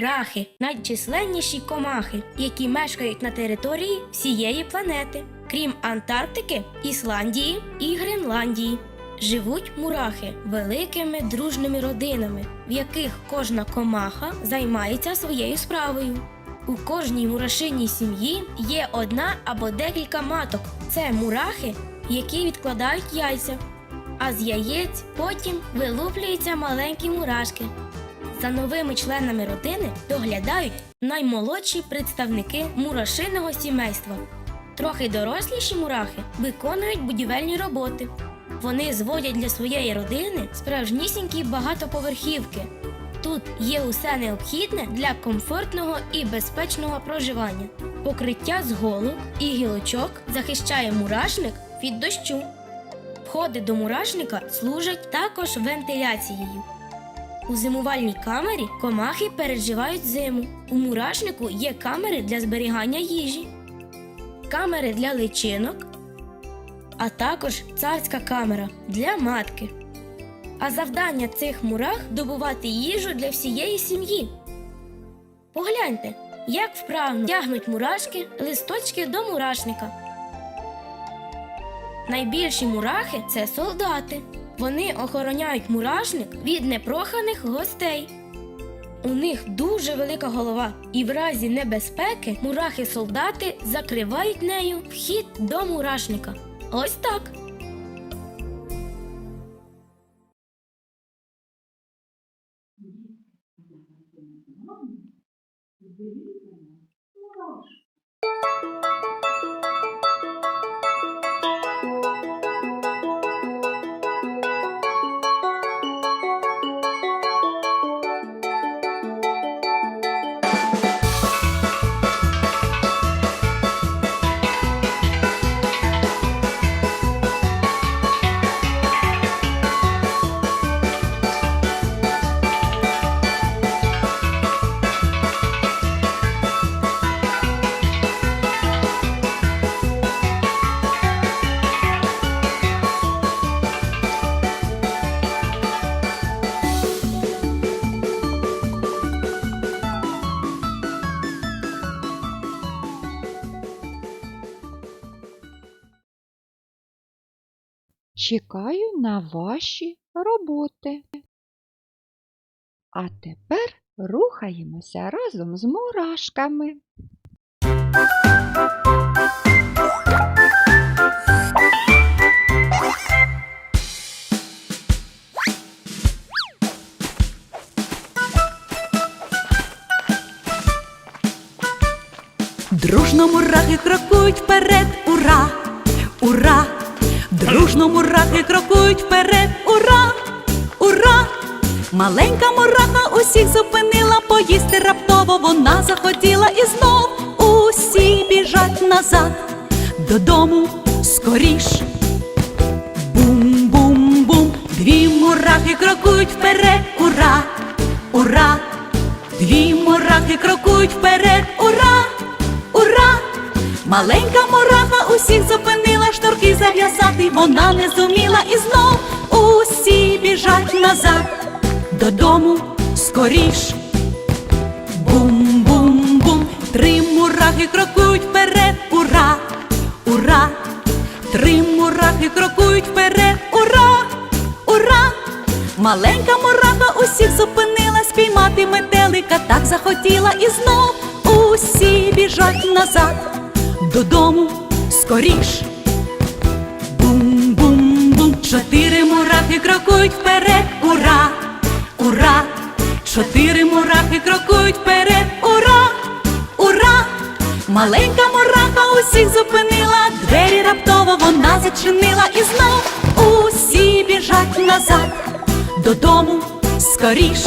Мурахи найчисленніші комахи, які мешкають на території всієї планети, крім Антарктики, Ісландії і Гренландії. Живуть мурахи великими дружними родинами, в яких кожна комаха займається своєю справою. У кожній мурашиній сім'ї є одна або декілька маток. Це мурахи, які відкладають яйця. А з яєць потім вилуплюються маленькі мурашки. За новими членами родини доглядають наймолодші представники мурашиного сімейства. Трохи доросліші мурахи виконують будівельні роботи. Вони зводять для своєї родини справжнісінькі багатоповерхівки. Тут є усе необхідне для комфортного і безпечного проживання. Покриття з голок і гілочок захищає мурашник від дощу. Входи до мурашника служать також вентиляцією. У зимувальній камері комахи переживають зиму. У мурашнику є камери для зберігання їжі, камери для личинок, а також царська камера для матки. А завдання цих мурах добувати їжу для всієї сім'ї. Погляньте, як вправно тягнуть мурашки листочки до мурашника. Найбільші мурахи це солдати. Вони охороняють мурашник від непроханих гостей. У них дуже велика голова, і в разі небезпеки мурахи-солдати закривають нею вхід до мурашника. Ось так. Чекаю на ваші роботи. А тепер рухаємося разом з мурашками. Дружно мурахи крокують вперед, ура, ура! Дружно мурахи крокують вперед, ура, ура! Маленька мураха усіх зупинила, поїсти раптово вона захотіла. І знов усі біжать назад, додому скоріш. Бум-бум-бум, дві мурахи крокують вперед, ура, ура! Дві мурахи крокують вперед, ура! Маленька мураха усіх зупинила, шнурки зав'язати вона не зуміла. І знов усі біжать назад, додому скоріш. Бум-бум-бум, три мурахи крокують вперед, ура, ура! Три мурахи крокують вперед, ура, ура! Маленька мураха усіх зупинила, спіймати метелика так захотіла. І знов усі біжать назад, додому скоріш. Бум-бум-бум, чотири мурахи крокують вперед, ура, ура! Чотири мурахи крокують вперед, ура, ура! Маленька мураха усіх зупинила, двері раптово вона зачинила і знов усі біжать назад, додому скоріш.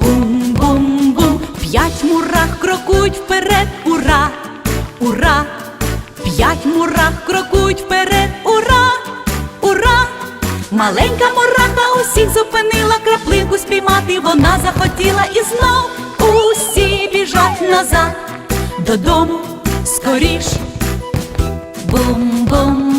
Бум-бум-бум, п'ять мурах крокують вперед, ура, ура! П'ять мурах крокують вперед, ура, ура! Маленька мураха усіх зупинила, краплинку спіймати вона захотіла і знов усі біжать назад, додому скоріш. Бум-бум